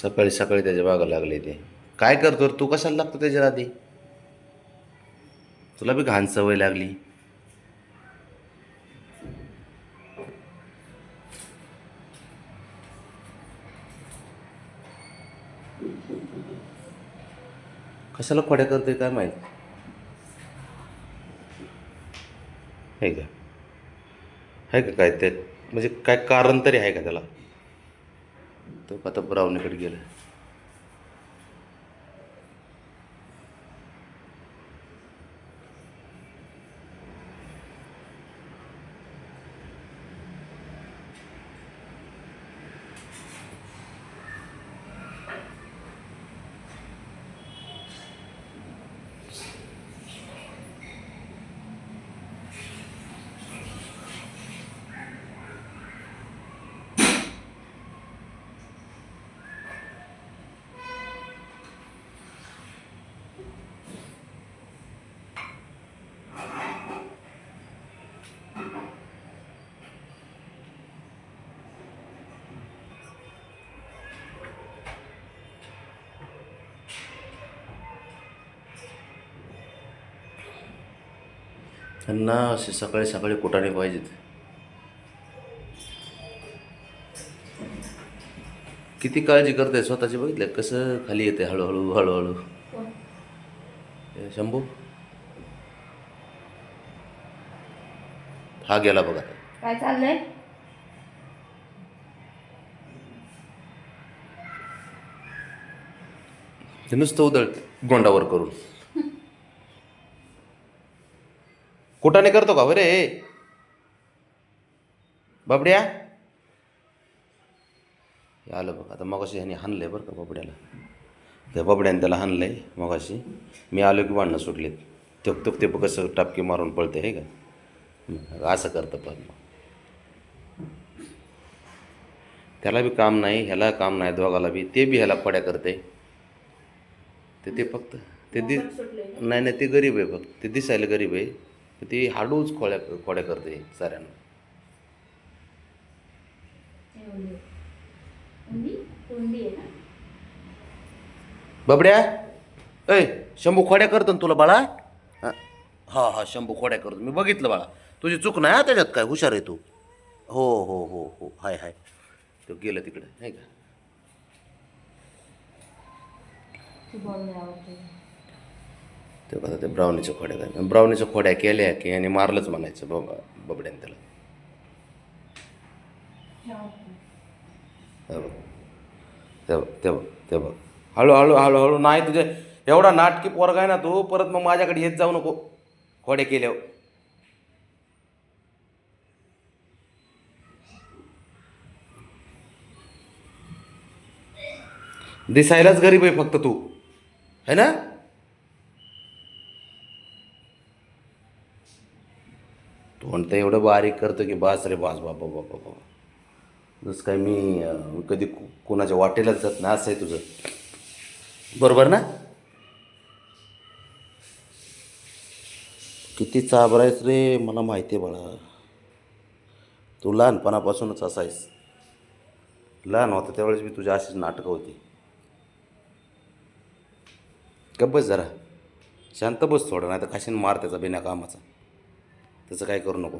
सकाळी सकाळी त्याच्या बागा लागले ते. काय करतो तू कशाला लागतो त्याच्या आधी? तुला बी घाण सवय लागली. कशाला खोड्या करते काय माहीत? आहे का? आहे का काय ते? म्हणजे काय कारण तरी आहे का त्याला? तो आता ब्राऊनीकडे गेला त्यांना असे सकाळी सकाळी कुठाने पाहिजेत किती काळजी करते स्वतःची बघितलं? कसं खाली येते? हळूहळू हळूहळू. शंभू? हा गेला बघा. काय चाललंय? नुसतं उदळ गोंडावर करून. कुठाने करतो का? बरे. बाबड्या. आलं बघ आता मगाशी ह्याने हाणलंय बरं का बाबड्याला. त्या बाबड्याने त्याला हाणलंय मगाशी. मी आलो की भांडणं सुटलेत. ते तो ते बघ कसं टापकी मारून पळते हे का? असं करतं पण मग. त्याला बी काम नाही ह्याला काम नाही दोघाला बी. ते बी ह्याला पड्या करते ते ते फक्त ते दि नाही नाही ते गरीब आहे फक्त ते दिसायला गरीब आहे. ते हाडूच खोड्या खोड्या करते साऱ्यांना. बाबड्या? ऐ शंभू खोड्या करतो ना तुला बाळा? हा हा हा शंभू खोड्या करतो. मी बघितलं बाळा. तुझी चूक नाही हा त्याच्यात काय हुशार आहे तू? हो हो हो हो. हाय हाय. तो गेलं तिकडे नाही का? ते बघा ते ब्राउनीच्या खोड्या काय ब्राउनीच्या खोड्या केल्या की याने मारलंच म्हणायचं बाबा बबड्याने त्याला. बघ. ते बघ ते बघ ते बघ. हळूहळू हळूहळू नाही तुझे एवढा नाटकी पोरगा आहे ना तू परत मग माझ्याकडे येत जाऊ नको खोड्या केल्यावर. दिसायलाच गरीब आहे फक्त तू. है ना? तो तर एवढं बारीक करतो की बास रे बास बाबा बाबा बाबा जसं काय मी कधी कोणाच्या वाटेलाच जात नाही असं आहे तुझं. बरोबर ना? किती चाबरायस रे मला माहिती आहे बाळा. तू लहानपणापासूनच असायस. लहान होता त्यावेळेस मी तुझ्या अशीच नाटकं होती. गप्प बस जरा. शांत बस थोडं नाही तर कशाने मार त्याचा बिना कामाचा. त्याचं काय करू नको